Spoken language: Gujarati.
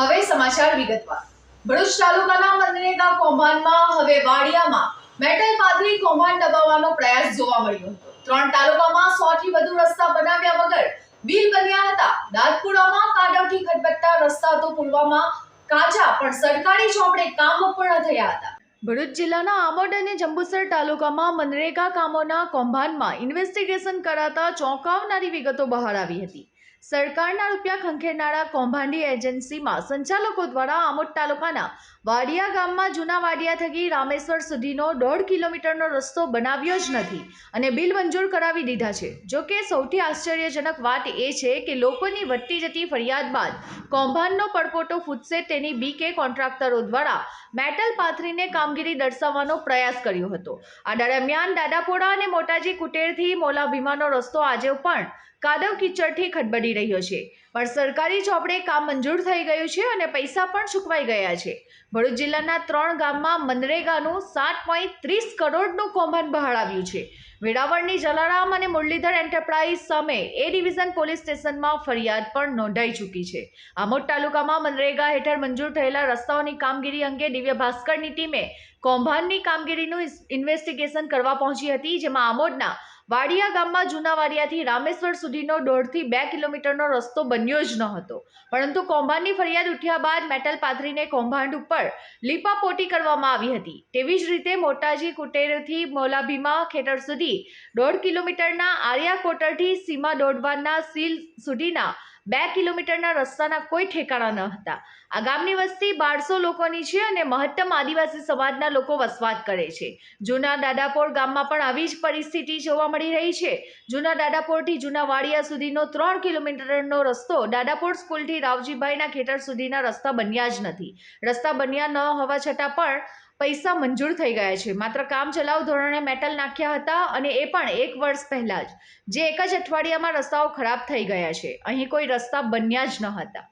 હવે સમાચાર વિગતવાર. ભરૂચ તાલુકાના મનરેગા કૌભાંડમાં હવે વાડિયામાં મેટલ પાથરી કૌભાંડ દબાવવાનો પ્રયાસ જોવા મળ્યો હતો. ત્રણ તાલુકામાં સો થી વધુ રસ્તા બનાવ્યા વગર બિલ બન્યા હતા. દાદપુરામાં કાદવથી ખટપટતા રસ્તા તો પુલવામાં કાચા, પણ સરકારી ચોપડે કામ પૂર્ણ થયા હતા. ભરૂચ જિલ્લાના આમોડ અને જંબુસર તાલુકામાં મનરેગા કામોના કૌભાંડમાં ઇન્વેસ્ટિગેશન કરાતા ચોંકાવનારી વિગતો બહાર આવી હતી. સરકારના રૂપિયા ખંખેરનારા કૌભાંડી એજન્સીમાં સંચાલકો દ્વારા આમોદ તાલુકાના વાડિયા ગામમાં જૂના વાડિયા થકી રામેશ્વર સુધીનો દોઢ કિલોમીટરનો રસ્તો બનાવ્યો જ નથી અને બિલ મંજૂર કરાવી દીધા છે. જો કે સૌથી આશ્ચર્યજનક વાત એ છે કે લોકોની વધતી જતી ફરિયાદ બાદ કૌભાંડનો પડપોટો ફૂટશે તેની બીકે કોન્ટ્રાક્ટરો દ્વારા મેટલ પાથરીને કામગીરી દર્શાવવાનો પ્રયાસ કર્યો હતો. આ દરમિયાન દાદાપોડા અને મોટાજી કુટેરથી મોલા ભીમાનો રસ્તો આજે પણ કાદવ કિચડથી ખડબડી રહ્યો છે. પણ સરકારી ચોપડે કામ મંજૂર થઈ ગયું છે અને પૈસા પણ ચૂકવાઈ ગયા છે. ભરૂચ જિલ્લાના ત્રણ ગામમાં મનરેગાનું સાત પોઈન્ટ ત્રીસ કરોડનું કૌભાંડ બહાર આવ્યું છે. વેરાવળની જલારામ અને મુરલીધર એન્ટરપ્રાઇઝ સામે એ ડિવિઝન પોલીસ સ્ટેશનમાં ફરિયાદ પણ નોંધાઈ ચૂકી છે. આમોદ તાલુકામાં મનરેગા હેઠળ મંજૂર થયેલા રસ્તાઓની કામગીરી અંગે દિવ્ય ભાસ્કરની ટીમે કૌભાંડની કામગીરીનું ઇન્વેસ્ટિગેશન કરવા પહોંચી હતી, જેમાં આમોદના વાડિયા ગામમાં જૂના વાડિયાથી રામેશ્વર સુધીનો દોઢથી બે કિલોમીટરનો રસ્તો બન્યો જ ન હતો. પરંતુ કૌભાંડની ફરિયાદ ઉઠ્યા બાદ મેટલ પાથરીને કૌભાંડ ઉપર લીપાપોટી કરવામાં આવી હતી. તેવી જ રીતે મોટાજી કુટેરથી મોલાભીમા ખેતર સુધી દોઢ કિલોમીટરના આર્યા કોટરથી સીમા દોડવાના સીલ સુધીના બે કિલોમીટરના રસ્તાના કોઈ ઠેકાણા ન હતા. આ ગામની વસ્તી બારસો લોકોની છે અને મહત્તમ આદિવાસી સમાજના લોકો વસવાટ કરે છે. જૂના દાદાપોર ગામમાં પણ આવી જ પરિસ્થિતિ જોવા મળી રહી છે. જૂના દાદાપોરથી જૂના વાડિયા સુધીનો ત્રણ કિલોમીટરનો રસ્તો દાદાપોર સ્કૂલથી રાવજીભાઈના ખેતર સુધીના રસ્તા બન્યા જ નથી. રસ્તા બન્યા ન હોવા છતાં પણ પૈસા મંજૂર થઈ ગયા છે. માત્ર કામ ચલાવ ધોરણે મેટલ નાખ્યા હતા અને એ પણ એક વર્ષ પહેલાં જ. જે એક જ અઠવાડિયામાં રસ્તાઓ ખરાબ થઈ ગયા છે. અહીં કોઈ રસ્તા બન્યા જ ન હતા.